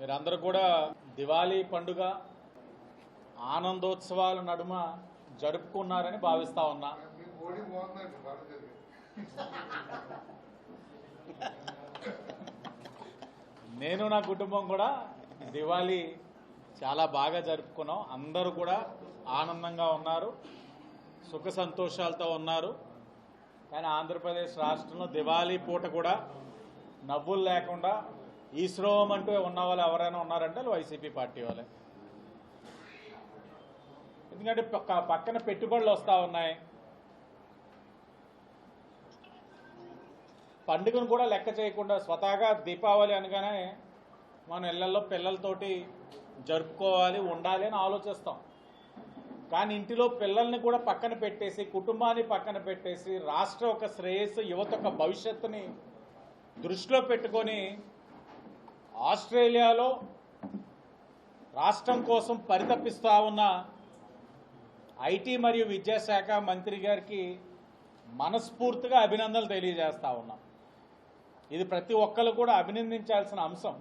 మీరందరూ కూడా దివాళీ పండుగ ఆనందోత్సవాల నడుమ జరుపుకున్నారని భావిస్తా ఉన్నా. నేను నా కుటుంబం కూడా దివాళీ చాలా బాగా జరుపుకున్నాం. అందరూ కూడా ఆనందంగా ఉన్నారు సుఖ సంతోషాలతో ఉన్నారు. కానీ ఆంధ్రప్రదేశ్ రాష్ట్రంలో దివాళీ పూట కూడా నవ్వులు లేకుండా ఈశ్రోవం అంటూ ఉన్న వాళ్ళు ఎవరైనా ఉన్నారంటే వాళ్ళు వైసీపీ పార్టీ వాళ్ళే. ఎందుకంటే పక్కన పెట్టుబడులు వస్తూ ఉన్నాయి. పండుగను కూడా లెక్క చేయకుండా స్వతహాగా దీపావళి అనగానే మన ఇళ్ళలో పిల్లలతోటి జరుపుకోవాలి ఉండాలి అని ఆలోచిస్తాం. కానీ ఇంటిలో పిల్లల్ని కూడా పక్కన పెట్టేసి కుటుంబాన్ని పక్కన పెట్టేసి రాష్ట్ర ఒక శ్రేయస్సు యువత యొక్క భవిష్యత్తుని దృష్టిలో పెట్టుకొని ఆస్ట్రేలియాలో రాష్ట్రం కోసం పరితపిస్తా ఉన్న ఐటీ మరియు విద్యాశాఖ మంత్రి గారికి మనస్ఫూర్తిగా అభినందనలు తెలియజేస్తా ఉన్నాం. ఇది ప్రతి ఒక్కరు కూడా అభినందించాల్సిన అంశం.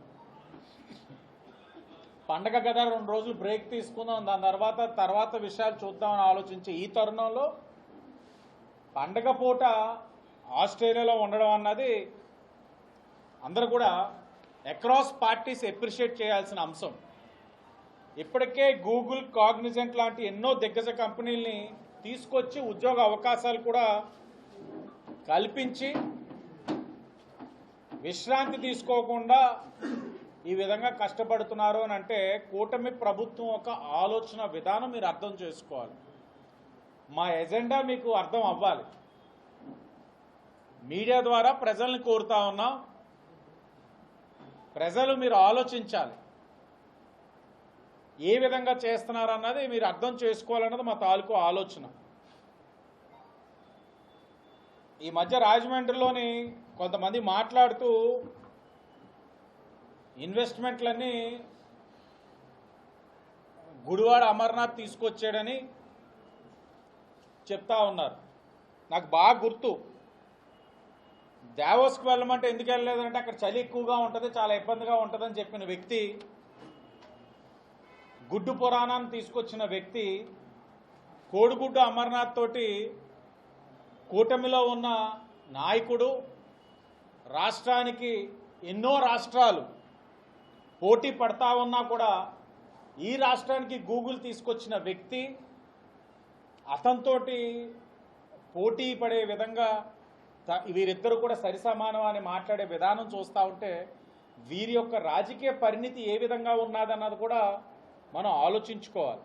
పండగ కదా రెండు రోజులు బ్రేక్ తీసుకుందాం దాని తర్వాత తర్వాత విషయాలు చూద్దామని ఆలోచించి ఈ తరుణంలో పండగ పూట ఆస్ట్రేలియాలో ఉండడం అన్నది అందరూ కూడా అక్రాస్ పార్టీస్ ఎప్రిషియేట్ చేయాల్సిన అంశం. ఇప్పటికే గూగుల్ కాగ్నిజెంట్ లాంటి ఎన్నో దిగ్గజ కంపెనీల్ని తీసుకొచ్చి ఉద్యోగ అవకాశాలు కూడా కల్పించి విశ్రాంతి తీసుకోకుండా ఈ విధంగా కష్టపడుతున్నారు అని అంటే కూటమి ప్రభుత్వం ఒక ఆలోచన విధానం మీరు అర్థం చేసుకోవాలి. మా ఎజెండా మీకు అర్థం అవ్వాలి. మీడియా ద్వారా ప్రజల్ని కోరుతా ఉన్నాం ప్రజలు మీరు ఆలోచించాలి. ఏ విధంగా చేస్తున్నారు అన్నది మీరు అర్థం చేసుకోవాలన్నది మా తాలూకు ఆలోచన. ఈ మధ్య రాజమండ్రిలోని కొంతమంది మాట్లాడుతూ ఇన్వెస్ట్మెంట్లన్నీ గుడివాడ అమర్నాథ్ తీసుకొచ్చాడని చెప్తా ఉన్నారు. నాకు బాగా గుర్తు. దావోస్కి వెళ్ళమంటే ఎందుకు వెళ్ళలేదంటే అక్కడ చలి ఎక్కువగా ఉంటుంది చాలా ఇబ్బందిగా ఉంటుందని చెప్పిన వ్యక్తి గుడ్డు పురాణాన్ని తీసుకొచ్చిన వ్యక్తి కోడిగుడ్డు అమర్నాథ్ తోటి కూటమిలో ఉన్న నాయకుడు రాష్ట్రానికి ఎన్నో రాష్ట్రాలు పోటీ పడతా ఉన్నా కూడా ఈ రాష్ట్రానికి గూగుల్ తీసుకొచ్చిన వ్యక్తి అతనితోటి పోటీ పడే విధంగా వీరిద్దరు కూడా సరిసమానం అని మాట్లాడే విధానం చూస్తూ ఉంటే వీరి యొక్క రాజకీయ పరిణితి ఏ విధంగా ఉన్నదన్నది కూడా మనం ఆలోచించుకోవాలి.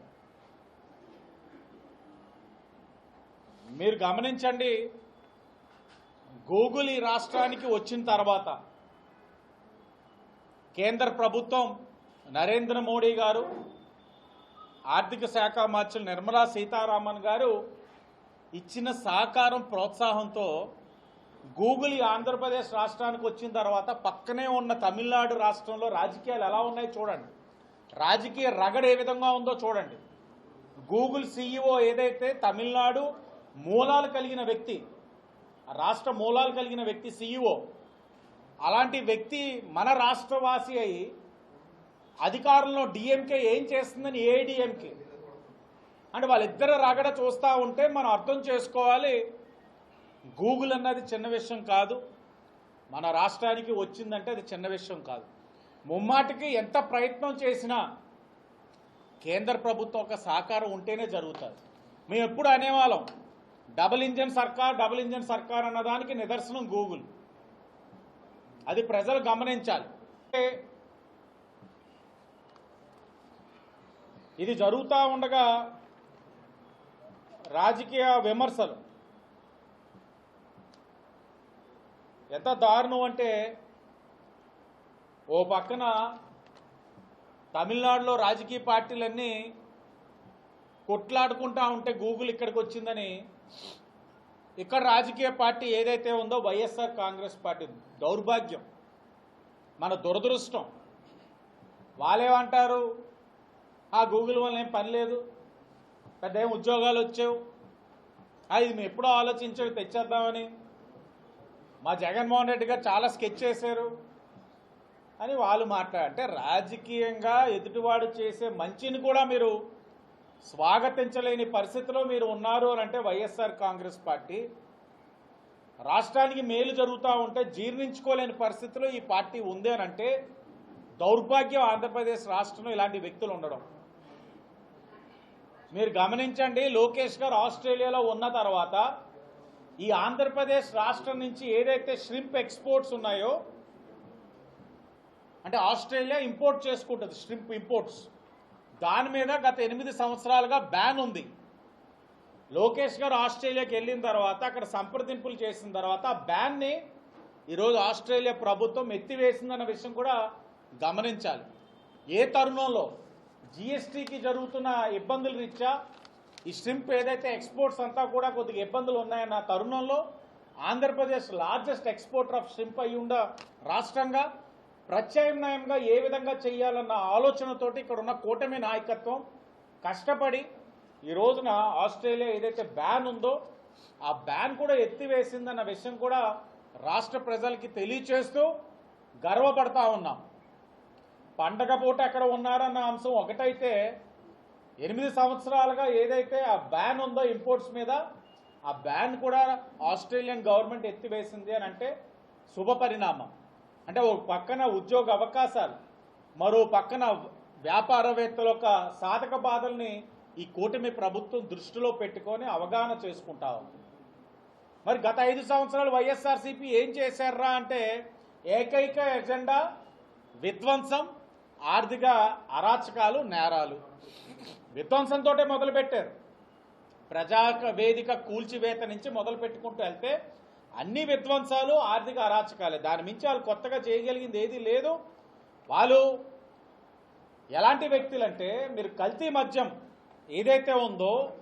మీరు గమనించండి గూగుల్ ఈ రాష్ట్రానికి వచ్చిన తర్వాత కేంద్ర ప్రభుత్వం నరేంద్ర మోడీ గారు ఆర్థిక శాఖ మార్చులు నిర్మలా సీతారామన్ గారు ఇచ్చిన సహకారం ప్రోత్సాహంతో గూగుల్ ఈ ఆంధ్రప్రదేశ్ రాష్ట్రానికి వచ్చిన తర్వాత పక్కనే ఉన్న తమిళనాడు రాష్ట్రంలో రాజకీయాలు ఎలా ఉన్నాయో చూడండి. రాజకీయ రగడ ఏ విధంగా ఉందో చూడండి. గూగుల్ సీఈఓ ఏదైతే తమిళనాడు మూలాలు కలిగిన వ్యక్తి రాష్ట్ర మూలాలు కలిగిన వ్యక్తి సీఈఓ అలాంటి వ్యక్తి మన రాష్ట్రవాసి అయి అధికారంలో డిఎంకే ఏం చేస్తుందని ఏడిఎంకే అంటే వాళ్ళిద్దరు రగడ చూస్తూ ఉంటే మనం అర్థం చేసుకోవాలి. గూగుల్ అన్నది చిన్న విషయం కాదు. మన రాష్ట్రానికి వచ్చిందంటే అది చిన్న విషయం కాదు. ముమ్మాటికి ఎంత ప్రయత్నం చేసినా కేంద్ర ప్రభుత్వం ఒక సహకారం ఉంటేనే జరుగుతుంది. మేము ఎప్పుడు అనేవాళ్ళం డబుల్ ఇంజన్ సర్కార్ డబుల్ ఇంజన్ సర్కార్ అన్నదానికి నిదర్శనం గూగుల్. అది ప్రజలు గమనించాలి. ఇది జరుగుతూ ఉండగా రాజకీయ విమర్శలు ఎంత దారుణం అంటే ఓ పక్కన తమిళనాడులో రాజకీయ పార్టీలన్నీ కొట్లాడుకుంటా ఉంటే గూగుల్ ఇక్కడికి వచ్చిందని ఇక్కడ రాజకీయ పార్టీ ఏదైతే ఉందో వైఎస్ఆర్ కాంగ్రెస్ పార్టీ దౌర్భాగ్యం. మన దురదృష్టం. వాళ్ళేమంటారు ఆ గూగుల్ వల్ల ఏం పని లేదు. పెద్ద ఏం ఉద్యోగాలు వచ్చావు. అది ఇది మేము ఎప్పుడో ఆలోచించాడు తెచ్చేద్దామని. మా జగన్మోహన్ రెడ్డి గారు చాలా స్కెచ్ చేశారు. అని వాళ్ళు మాట్లాడారు అంటే రాజకీయంగా ఎదుటివాడు చేసే మంచిని కూడా మీరు స్వాగతించలేని పరిస్థితిలో మీరు ఉన్నారు అని అంటే వైఎస్ఆర్ కాంగ్రెస్ పార్టీ. రాష్ట్రానికి మేలు జరుగుతూ ఉంటే జీర్ణించుకోలేని పరిస్థితిలో ఈ పార్టీ ఉంది అని అంటే దౌర్భాగ్యం ఆంధ్రప్రదేశ్ రాష్ట్రంలో ఇలాంటి వ్యక్తులు ఉండడం. మీరు గమనించండి లోకేష్ గారు ఆస్ట్రేలియాలో ఉన్న తర్వాత ఈ ఆంధ్రప్రదేశ్ రాష్ట్రం నుంచి ఏదైతే ష్రింప్ ఎక్స్పోర్ట్స్ ఉన్నాయో అంటే ఆస్ట్రేలియా ఇంపోర్ట్ చేసుకుంటుంది ష్రింప్ ఇంపోర్ట్స్ దాని మీద గత ఎనిమిది సంవత్సరాలుగా బ్యాన్ ఉంది. లోకేష్ గారు ఆస్ట్రేలియాకి వెళ్ళిన తర్వాత అక్కడ సంప్రదింపులు చేసిన తర్వాత ఆ బ్యాన్ని ఈరోజు ఆస్ట్రేలియా ప్రభుత్వం ఎత్తివేసిందన్న విషయం కూడా గమనించాలి. ఏ తరుణంలో? జిఎస్టీకి జరుగుతున్న ఇబ్బందుల రీత్యా ఈ స్ట్రింప్ ఏదైతే ఎక్స్పోర్ట్స్ అంతా కూడా కొద్దిగా ఇబ్బందులు ఉన్నాయన్న తరుణంలో Andhra Pradesh largest exporter of shrimp అయి ఉండ రాష్ట్రంగా ప్రత్యామ్నాయంగా ఏ విధంగా చేయాలన్న ఆలోచనతోటి ఇక్కడ ఉన్న కూటమి నాయకత్వం కష్టపడి ఈ రోజున ఆస్ట్రేలియా ఏదైతే బ్యాన్ ఉందో ఆ బ్యాన్ కూడా ఎత్తివేసిందన్న విషయం కూడా రాష్ట్ర ప్రజలకి తెలియచేస్తూ గర్వపడతా ఉన్నాం. పండగ పూట ఎక్కడ ఉన్నారన్న అంశం ఒకటైతే ఎనిమిది సంవత్సరాలుగా ఏదైతే ఆ బ్యాన్ ఉందో ఇంపోర్ట్స్ మీద ఆ బ్యాన్ కూడా ఆస్ట్రేలియన్ గవర్నమెంట్ ఎత్తివేసింది అని అంటే శుభ పరిణామం. అంటే ఒక పక్కన ఉద్యోగ అవకాశాలు మరో పక్కన వ్యాపారవేత్తల యొక్క సాధక బాధల్ని ఈ కూటమి ప్రభుత్వం దృష్టిలో పెట్టుకొని అవగాహన చేసుకుంటా ఉంది. మరి గత ఐదు సంవత్సరాలు వైఎస్ఆర్సీపీ ఏం చేశారా అంటే ఏకైక ఎజెండా విధ్వంసం ఆర్థిక అరాచకాలు నేరాలు. విధ్వంసంతో మొదలుపెట్టారు. ప్రజా వేదిక కూల్చివేత నుంచి మొదలు పెట్టుకుంటూ వెళ్తే అన్ని విధ్వంసాలు ఆర్థిక అరాచకాలే. దాని మించి వాళ్ళు కొత్తగా చేయగలిగింది ఏది లేదు. వాళ్ళు ఎలాంటి వ్యక్తులంటే మీరు కల్తీ మద్యం ఏదైతే ఉందో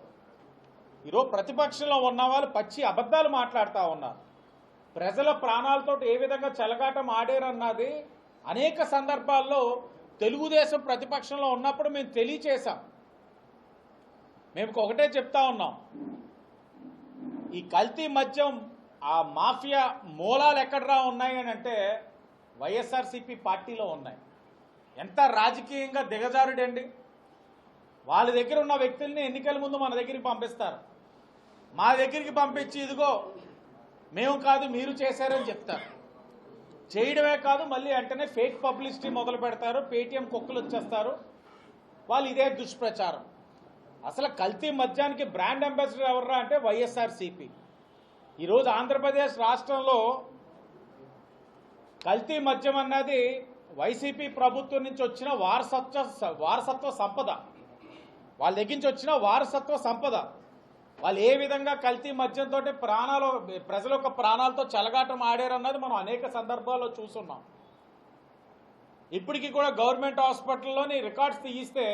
ఈరోజు ప్రతిపక్షంలో ఉన్న వాళ్ళు పచ్చి అబద్ధాలు మాట్లాడుతూ ఉన్నారు. ప్రజల ప్రాణాలతో ఏ విధంగా చెలగాటం ఆడారన్నది అనేక సందర్భాల్లో తెలుగుదేశం ప్రతిపక్షంలో ఉన్నప్పుడు మేము తెలియచేశాం. మేము ఒకటే చెప్తా ఉన్నాం. ఈ కల్తీ మద్యం ఆ మాఫియా మూలాలు ఎక్కడరా ఉన్నాయి అని అంటే వైఎస్ఆర్సీపీ పార్టీలో ఉన్నాయి. ఎంత రాజకీయంగా దిగజారుడండి. వాళ్ళ దగ్గర ఉన్న వ్యక్తుల్ని ఎన్నికల ముందు మన దగ్గరికి పంపిస్తారు. మా దగ్గరికి పంపించి ఇదిగో మేము కాదు మీరు చేశారని చెప్తారు. చేయడమే కాదు మళ్ళీ వెంటనే ఫేక్ పబ్లిసిటీ మొదలు పెడతారు పేటీఎం కుక్కలు వచ్చేస్తారు. వాళ్ళు ఇదే దుష్ప్రచారం. అసలు కల్తీ మద్యానికి బ్రాండ్ అంబాసిడర్ ఎవర్రా అంటే వైఎస్ఆర్సీపీ. ఈరోజు ఆంధ్రప్రదేశ్ రాష్ట్రంలో కల్తీ మద్యం అన్నది వైసీపీ ప్రభుత్వం నుంచి వచ్చిన వారసత్వ వారసత్వ సంపద. వాళ్ళ దగ్గర నుంచి వచ్చిన వారసత్వ సంపద. వాళ్ళు ఏ విధంగా కల్తీ మద్యంతో ప్రాణాలు ప్రజల యొక్క ప్రాణాలతో చెలగాటం ఆడారన్నది మనం అనేక సందర్భాల్లో చూస్తున్నాం. ఇప్పటికీ కూడా గవర్నమెంట్ హాస్పిటల్లోని రికార్డ్స్ తీయిస్తే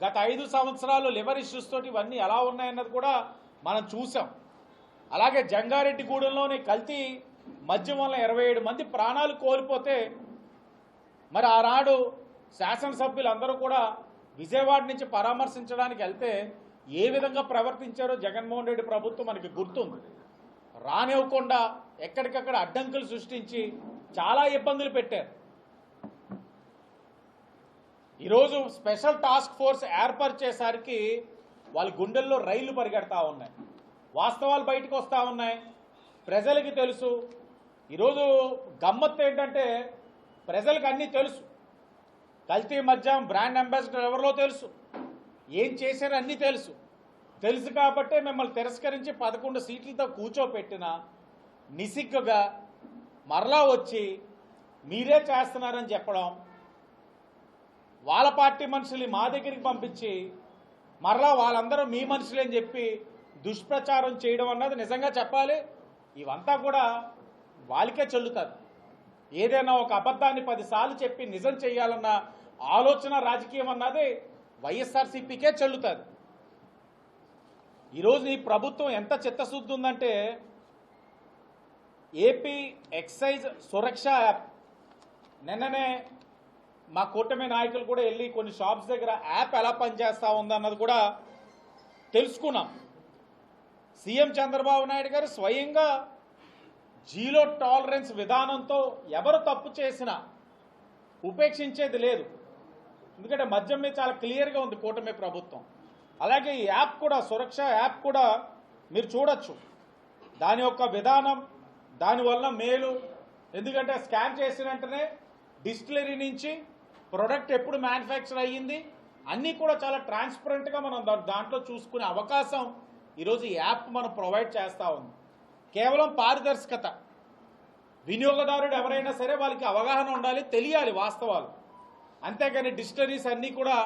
గత ఐదు సంవత్సరాలు లివర్ ఇష్యూస్ తోటి ఇవన్నీ ఎలా ఉన్నాయన్నది కూడా మనం చూసాం అలాగే జంగారెడ్డిగూడెంలోని కల్తీ మద్యం వల్ల ఇరవై ఏడు మంది ప్రాణాలు కోల్పోతే మరి ఆనాడు శాసనసభ్యులందరూ కూడా విజయవాడ నుంచి పరామర్శించడానికి వెళ్తే ఏ విధంగా ప్రవర్తించారో జగన్మోహన్ రెడ్డి ప్రభుత్వం మనకి గుర్తుంది. రానివ్వకుండా ఎక్కడికక్కడ అడ్డంకులు సృష్టించి చాలా ఇబ్బందులు పెట్టారు. ఈరోజు స్పెషల్ టాస్క్ ఫోర్స్ ఏర్పరిచేసరికి వాళ్ళ గుండెల్లో రైళ్ళు పరిగెడతా ఉన్నాయి. వాస్తవాలు బయటకు వస్తూ ఉన్నాయి. ప్రజలకి తెలుసు. ఈరోజు గమ్మత్తు ఏంటంటే ప్రజలకు అన్నీ తెలుసు. కల్తీ మద్యం బ్రాండ్ అంబాసిడర్ ఎవరిలో తెలుసు? ఏం చేశారో అన్నీ తెలుసు. తెలుసు కాబట్టే మిమ్మల్ని తిరస్కరించి పదకొండు సీట్లతో కూర్చోపెట్టిన నిసిగ్గుగా మరలా వచ్చి మీరే చేస్తున్నారని చెప్పడం వాళ్ళ పార్టీ మనుషుల్ని మా దగ్గరికి పంపించి మరలా వాళ్ళందరూ మీ మనుషులే అని చెప్పి దుష్ప్రచారం చేయడం అన్నది నిజంగా చెప్పాలి. ఇవంతా కూడా వాళ్ళకే చెల్లుతుంది ఏదైనా ఒక అబద్ధాన్ని పదిసార్లు చెప్పి నిజం చేయాలన్న ఆలోచన రాజకీయం అన్నది వైఎస్ఆర్సీపీకే చెల్లుతుంది ఈరోజు ఈ ప్రభుత్వం ఎంత చిత్తశుద్ధి ఉందంటే ఏపీ ఎక్సైజ్ సురక్ష యాప్. నిన్ననే మా కూటమి నాయకులు కూడా వెళ్ళి కొన్ని షాప్స్ దగ్గర యాప్ ఎలా పనిచేస్తూ ఉందన్నది కూడా తెలుసుకున్నాం. సీఎం చంద్రబాబు నాయుడు గారు స్వయంగా జీరో టాలరెన్స్ విధానంతో ఎవరు తప్పు చేసినా ఉపేక్షించేది లేదు. ఎందుకంటే మద్యం మీద చాలా క్లియర్గా ఉంది కూటమి ప్రభుత్వం. అలాగే ఈ యాప్ కూడా సురక్ష యాప్ కూడా మీరు చూడొచ్చు. దాని యొక్క విధానం దానివల్ల మేలు. ఎందుకంటే స్కాన్ చేసిన వెంటనే డిస్టిలరీ నుంచి ప్రొడక్ట్ ఎప్పుడు మ్యానుఫ్యాక్చర్ అయ్యింది. అన్నీ కూడా చాలా ట్రాన్స్పరెంట్గా మనం దాంట్లో చూసుకునే అవకాశం ఈరోజు ఈ యాప్ మనం ప్రొవైడ్ చేస్తూ ఉంది. కేవలం పారదర్శకత. వినియోగదారుడు ఎవరైనా సరే వాళ్ళకి అవగాహన ఉండాలి తెలియాలి వాస్తవాలు. అంతేగాని డిస్టరీస్ అన్నీ కూడా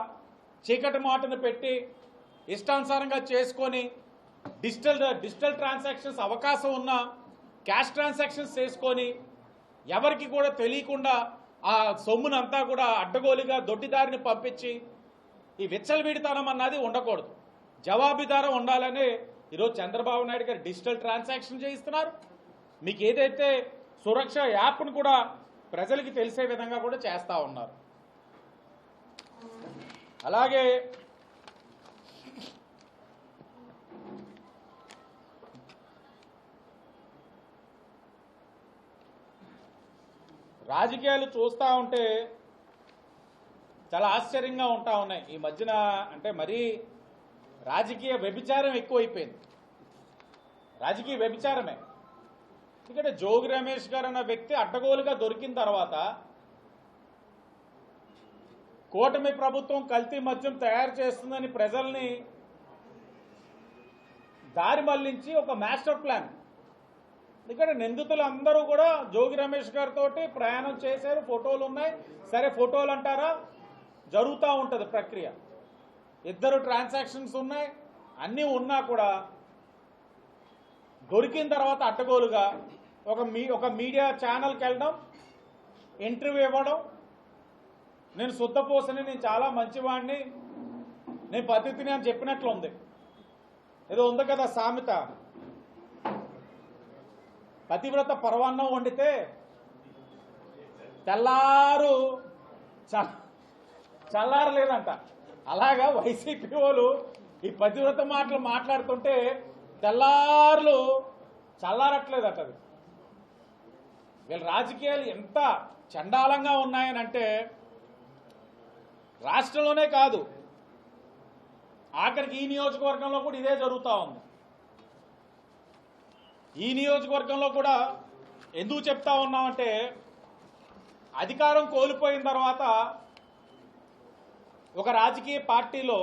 చీకటి మాటను పెట్టి ఇష్టానుసారంగా చేసుకొని డిజిటల్ డిజిటల్ ట్రాన్సాక్షన్స్ అవకాశం ఉన్న క్యాష్ ట్రాన్సాక్షన్స్ చేసుకొని ఎవరికి కూడా తెలియకుండా ఆ సొమ్మునంతా కూడా అడ్డగోలుగా దొడ్డిదారిని పంపించి ఈ విచ్చలవిడితనం అన్నది ఉండకూడదు. జవాబుదారం ఉండాలని ఈరోజు చంద్రబాబు నాయుడు గారు డిజిటల్ ట్రాన్సాక్షన్ చేయిస్తున్నారు. మీకు ఏదైతే సురక్ష యాప్ను కూడా ప్రజలకి తెలిసే విధంగా కూడా చేస్తూ ఉన్నారు. అలాగే రాజకీయాలు చూస్తూ ఉంటే చాలా ఆశ్చర్యంగా ఉంటా ఉన్నాయి. ఈ మధ్యన అంటే మరీ రాజకీయ వ్యభిచారం ఎక్కువైపోయింది. రాజకీయ వ్యభిచారమే. ఎందుకంటే జోగి రమేష్ గారు అన్న వ్యక్తి అడ్డగోలుగా దొరికిన తర్వాత కూటమి ప్రభుత్వం కల్తీ మద్యం తయారు చేస్తుందని ప్రజల్ని దారి మళ్ళించి ఒక మాస్టర్ ప్లాన్. ఎందుకంటే నిందితులు అందరూ కూడా జోగి రమేష్ గారితో ప్రయాణం చేశారు ఫోటోలు ఉన్నాయి. సరే ఫోటోలు అంటారా? జరుగుతూ ఉంటుంది ప్రక్రియ. ఇద్దరు ట్రాన్సాక్షన్స్ ఉన్నాయి. అన్నీ ఉన్నా కూడా దొరికిన తర్వాత అడ్డగోలుగా ఒక మీ ఒక మీడియా ఛానల్కి వెళ్ళడం ఇంటర్వ్యూ ఇవ్వడం నేను శుద్ధపోసని నేను చాలా మంచివాడిని నేను పద్ధతిని అని చెప్పినట్లు ఉంది ఏదో ఉంది కదా సామెత. పతివ్రత పర్వాన్నం వండితే తెల్లారు చల్లారలేదంట. అలాగా వైసీపీ వాళ్ళు ఈ పతివ్రత మాటలు మాట్లాడుతుంటే తెల్లారులు చల్లారట్లేదట అది. వీళ్ళ రాజకీయాలు ఎంత చండాలంగా ఉన్నాయనంటే రాష్ట్రంలోనే కాదు. ఆఖరికి ఈ నియోజకవర్గంలో కూడా ఇదే జరుగుతూ ఉంది. ఈ నియోజకవర్గంలో కూడా ఎందుకు చెప్తా ఉన్నామంటే అధికారం కోల్పోయిన తర్వాత ఒక రాజకీయ పార్టీలో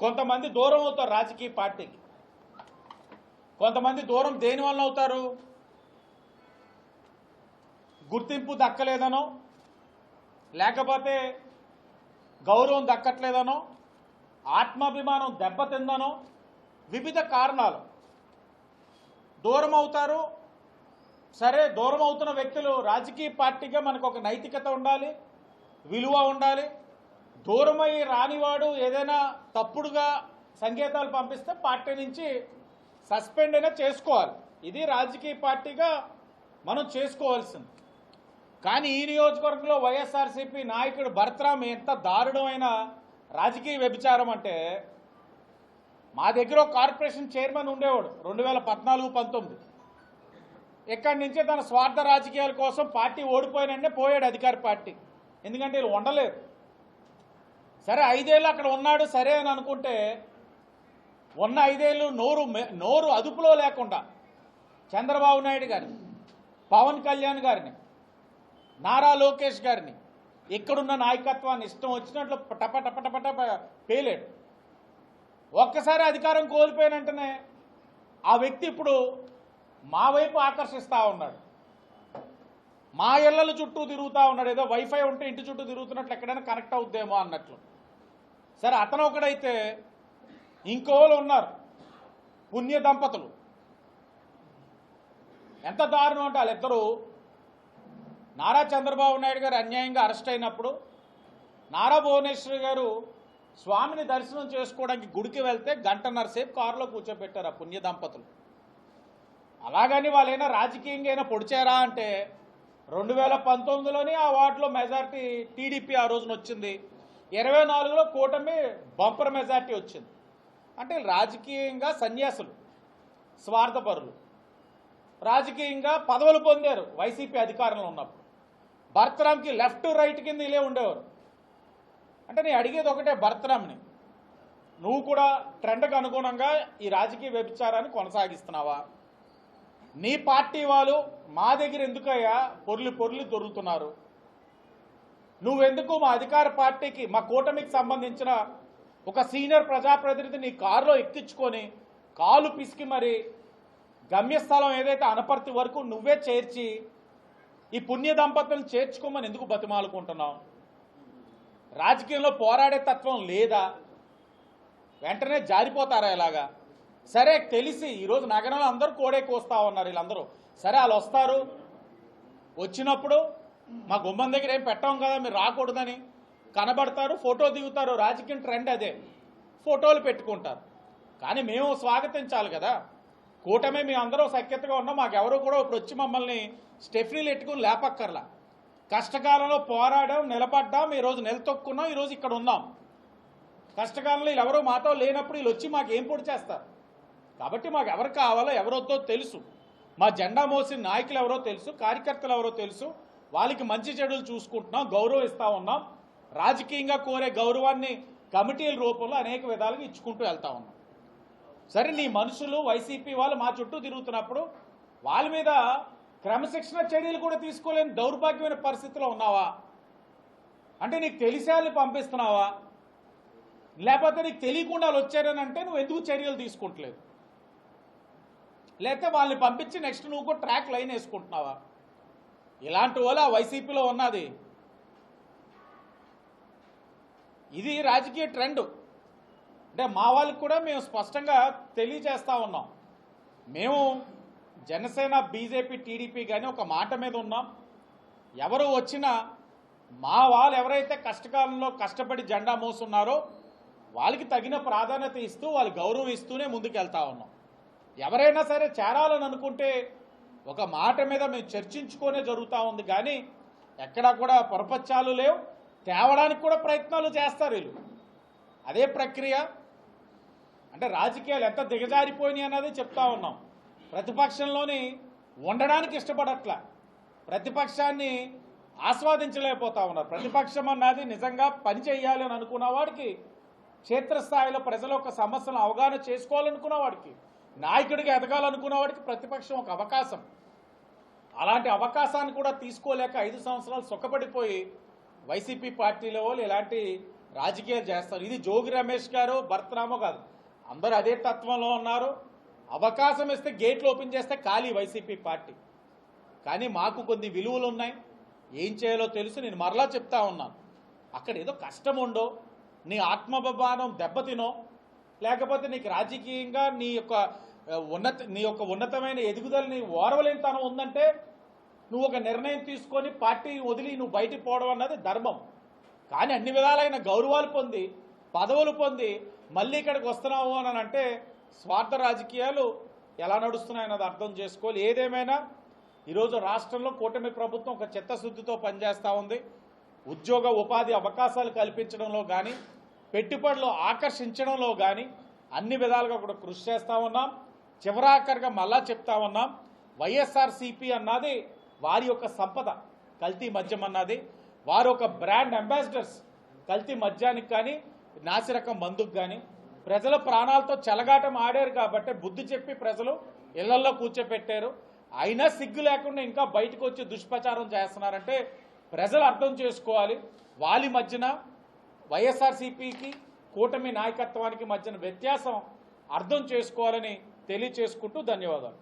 కొంతమంది దూరం అవుతారు రాజకీయ పార్టీకి. కొంతమంది దూరం దేని వల్ల అవుతారు? గుర్తింపు దక్కలేదనో లేకపోతే గౌరవం దక్కట్లేదనో ఆత్మాభిమానం దెబ్బతిందనో వివిధ కారణాలు. దూరం అవుతారు సరే దూరం అవుతున్న వ్యక్తులు రాజకీయ పార్టీగా మనకు ఒక నైతికత ఉండాలి విలువ ఉండాలి. దూరమై రానివాడు ఏదైనా తప్పుడుగా సంకేతాలు పంపిస్తే పార్టీ నుంచి సస్పెండ్ అయినా చేసుకోవాలి. ఇది రాజకీయ పార్టీగా మనం చేసుకోవాల్సింది. కానీ ఈ నియోజకవర్గంలో వైఎస్ఆర్సీపీ నాయకుడు భరతరామ్ ఎంత దారుణమైన రాజకీయ వ్యభిచారం అంటే మా దగ్గర కార్పొరేషన్ చైర్మన్ ఉండేవాడు రెండు వేల పద్నాలుగు పంతొమ్మిది. ఇక్కడి నుంచే తన స్వార్థ రాజకీయాల కోసం పార్టీ ఓడిపోయినంటే పోయాడు అధికార పార్టీ. ఎందుకంటే వీళ్ళు ఉండలేదు సరే ఐదేళ్ళు అక్కడ ఉన్నాడు సరే అని అనుకుంటే ఉన్న ఐదేళ్ళు నోరు నోరు అదుపులో లేకుండా చంద్రబాబు నాయుడు గారిని పవన్ కళ్యాణ్ గారిని నారా లోకేష్ గారిని. ఇక్కడున్న నాయకత్వాన్ని ఇష్టం వచ్చినట్లు టప టప టప టప పేలేడు. ఒక్కసారి అధికారం కోల్పోయిన వెంటనే ఆ వ్యక్తి ఇప్పుడు మా వైపు ఆకర్షిస్తూ ఉన్నాడు. మా ఇళ్ళ చుట్టూ తిరుగుతూ ఉన్నాడు. ఏదో వైఫై ఉంటే ఇంటి చుట్టూ తిరుగుతున్నట్లు ఎక్కడైనా కనెక్ట్ అవుద్దేమో అన్నట్లు. సరే అతను ఒకడైతే ఇంకోళ్ళు ఉన్నారు. పుణ్య దంపతులు. ఎంత దారుణం అంటే వాళ్ళిద్దరూ నారా చంద్రబాబు నాయుడు గారు అన్యాయంగా అరెస్ట్ అయినప్పుడు నారా భువనేశ్వరి గారు స్వామిని దర్శనం చేసుకోవడానికి గుడికి వెళ్తే గంటన్నర సేపు కారులో కూర్చోబెట్టారు ఆ పుణ్య దంపతులు. అలాగని వాళ్ళైనా రాజకీయంగా అయినా పొడిచారా అంటే రెండు వేల పంతొమ్మిదిలోనే ఆ వార్డులో మెజార్టీ టీడీపీ ఆ రోజున వచ్చింది. ఇరవై నాలుగులో కూటమి బంపర్ మెజార్టీ వచ్చింది. అంటే రాజకీయంగా సన్యాసులు స్వార్థపరులు. రాజకీయంగా పదవులు పొందారు వైసీపీ అధికారంలో ఉన్నప్పుడు. భరతరామ్కి లెఫ్ట్ రైట్ కింద ఇలా ఉండేవారు. అంటే నేను అడిగేది ఒకటే భరతరామ్ని నువ్వు కూడా ట్రెండ్కి అనుగుణంగా ఈ రాజకీయ వ్యభిచారాన్ని కొనసాగిస్తున్నావా? నీ పార్టీ వాళ్ళు మా దగ్గర ఎందుకయ్యా పొర్లి పొర్లి దొరుకుతున్నారు నువ్వెందుకు మా అధికార పార్టీకి మా కూటమికి సంబంధించిన ఒక సీనియర్ ప్రజాప్రతినిధి నీ కారులో ఎక్కించుకొని కాలు పిసికి మరి గమ్యస్థలం ఏదైతే అనపర్తి వరకు నువ్వే చేర్చి ఈ పుణ్య దంపతులను చేర్చుకోమని ఎందుకు బతిమాలుకుంటున్నావు? రాజకీయంలో పోరాడే తత్వం లేదా? వెంటనే జారిపోతారా ఇలాగా? సరే తెలిసి ఈరోజు నగరంలో అందరూ కోడే కోస్తా ఉన్నారు వీళ్ళందరూ. సరే వాళ్ళు వస్తారు. వచ్చినప్పుడు మా గుమ్మం దగ్గర ఏం పెట్టాం కదా మీరు రాకూడదని. కనబడతారు ఫోటో దిగుతారు. రాజకీయం ట్రెండ్ అదే. ఫోటోలు పెట్టుకుంటారు. కానీ మేము స్వాగతించాలి కదా. కూటమి మేము అందరూ సఖ్యతగా ఉన్నాం. మాకు కూడా ఇప్పుడు వచ్చి మమ్మల్ని స్టెఫ్రీలు ఎట్టుకుని లేపక్కర్లా. కష్టకాలంలో పోరాడాం నిలబడ్డాం ఈరోజు నిలతొక్కున్నాం ఈరోజు ఇక్కడ ఉన్నాం. కష్టకాలంలో వీళ్ళు ఎవరో మాతో లేనప్పుడు వీళ్ళు వచ్చి మాకు ఏం పొడి చేస్తారు? కాబట్టి మాకు ఎవరు కావాలో ఎవరొద్దో తెలుసు. మా జెండా మోసిన నాయకులు ఎవరో తెలుసు కార్యకర్తలు ఎవరో తెలుసు. వాళ్ళకి మంచి చెడులు చూసుకుంటున్నాం గౌరవిస్తా ఉన్నాం. రాజకీయంగా కోరే గౌరవాన్ని కమిటీల రూపంలో అనేక విధాలుగా ఇచ్చుకుంటూ వెళ్తా ఉన్నాం. సరే నీ మనుషులు వైసీపీ వాళ్ళు మా చుట్టూ తిరుగుతున్నప్పుడు వాళ్ళ మీద క్రమశిక్షణ చర్యలు కూడా తీసుకోలేని దౌర్భాగ్యమైన పరిస్థితిలో ఉన్నావా? అంటే నీకు తెలిసే వాళ్ళని పంపిస్తున్నావా? లేకపోతే నీకు తెలియకుండా వాళ్ళు వచ్చారని అంటే నువ్వు ఎందుకు చర్యలు తీసుకుంటలేదు? లేకపోతే వాళ్ళని పంపించి నెక్స్ట్ నువ్వు కూడా ట్రాక్ లైన్ వేసుకుంటున్నావా? ఇలాంటి వాళ్ళ వైసీపీలో ఉన్నది. ఇది రాజకీయ ట్రెండ్. అంటే మా వాళ్ళకి కూడా మేము స్పష్టంగా తెలియజేస్తూ ఉన్నాం. మేము జనసేన బీజేపీ టీడీపీ కానీ ఒక మాట మీద ఉన్నాం. ఎవరు వచ్చినా మా వాళ్ళు ఎవరైతే కష్టకాలంలో కష్టపడి జెండా మోస్తున్నారో వాళ్ళకి తగిన ప్రాధాన్యత ఇస్తూ వాళ్ళు గౌరవం ఇస్తూనే ఉన్నాం. ఎవరైనా సరే చేరాలని అనుకుంటే ఒక మాట మీద మేము చర్చించుకోనే జరుగుతూ ఉంది కానీ ఎక్కడా కూడా పొరపచ్చాలు లేవు. తేవడానికి కూడా ప్రయత్నాలు చేస్తారు వీళ్ళు. అదే ప్రక్రియ అంటే రాజకీయాలు ఎంత దిగజారిపోయినాయి అన్నది చెప్తా ఉన్నాం. ప్రతిపక్షంలోని ఉండడానికి ఇష్టపడట్ల. ప్రతిపక్షాన్ని ఆస్వాదించలేకపోతా ఉన్నారు. ప్రతిపక్షం అన్నది నిజంగా పని చేయాలి అని అనుకున్న వాడికి క్షేత్రస్థాయిలో ప్రజల యొక్క సమస్యలను అవగాహన చేసుకోవాలనుకున్న వాడికి నాయకుడిగా ఎదగాలనుకున్న వాడికి ప్రతిపక్షం ఒక అవకాశం. అలాంటి అవకాశాన్ని కూడా తీసుకోలేక ఐదు సంవత్సరాలు సుఖపడిపోయి వైసీపీ పార్టీలో వాళ్ళు ఇలాంటి రాజకీయాలు చేస్తారు. ఇది జోగి రమేష్ గారు భర్తనామో కాదు. అందరూ అదే తత్వంలో ఉన్నారు. అవకాశం ఇస్తే గేట్లు ఓపెన్ చేస్తే ఖాళీ వైసీపీ పార్టీ. కానీ మాకు కొన్ని విలువలు ఉన్నాయి. ఏం చేయాలో తెలుసు. నేను మరలా చెప్తా ఉన్నాను. అక్కడ ఏదో కష్టం ఉండో నీ ఆత్మభిమానం దెబ్బతినో లేకపోతే నీకు రాజకీయంగా నీ యొక్క ఉన్నత నీ యొక్క ఉన్నతమైన ఎదుగుదలని ఓరవలేనితనం ఉందంటే నువ్వు ఒక నిర్ణయం తీసుకొని పార్టీ వదిలి నువ్వు బయటికి పోవడం అన్నది ధర్మం. కానీ అన్ని విధాలైన గౌరవాలు పొంది పదవులు పొంది మళ్ళీ ఇక్కడికి వస్తున్నావు అని అంటే స్వార్థ రాజకీయాలు ఎలా నడుస్తున్నాయన్నది అర్థం చేసుకోవాలి. ఏదేమైనా ఈరోజు రాష్ట్రంలో కూటమి ప్రభుత్వం ఒక చిత్తశుద్ధితో పనిచేస్తూ ఉంది. ఉద్యోగ ఉపాధి అవకాశాలు కల్పించడంలో కానీ పెట్టుబడులు ఆకర్షించడంలో కానీ అన్ని విధాలుగా కూడా కృషి చేస్తూ ఉన్నాం. చివరాఖరిగా మళ్ళా చెప్తా ఉన్నాం వైఎస్ఆర్సీపీ అన్నది వారి యొక్క సంపద కల్తీ మద్యం అన్నది. వారు ఒక బ్రాండ్ అంబాసిడర్స్ కల్తీ మద్యానికి కానీ నాసిరకం మందుకు కానీ ప్రజల ప్రాణాలతో చెలగాటం ఆడారు కాబట్టి బుద్ధి చెప్పి ప్రజలు ఇళ్ళల్లో కూర్చోపెట్టారు. అయినా సిగ్గు లేకుండా ఇంకా బయటకు వచ్చి దుష్ప్రచారం చేస్తున్నారంటే ప్రజలు అర్థం చేసుకోవాలి. వాళ్ళ మధ్యన వైఎస్ఆర్సీపీకి కూటమి నాయకత్వానికి మధ్యన వ్యత్యాసం అర్థం చేసుకోవాలని తెలియచేసుకుంటూ ధన్యవాదాలు.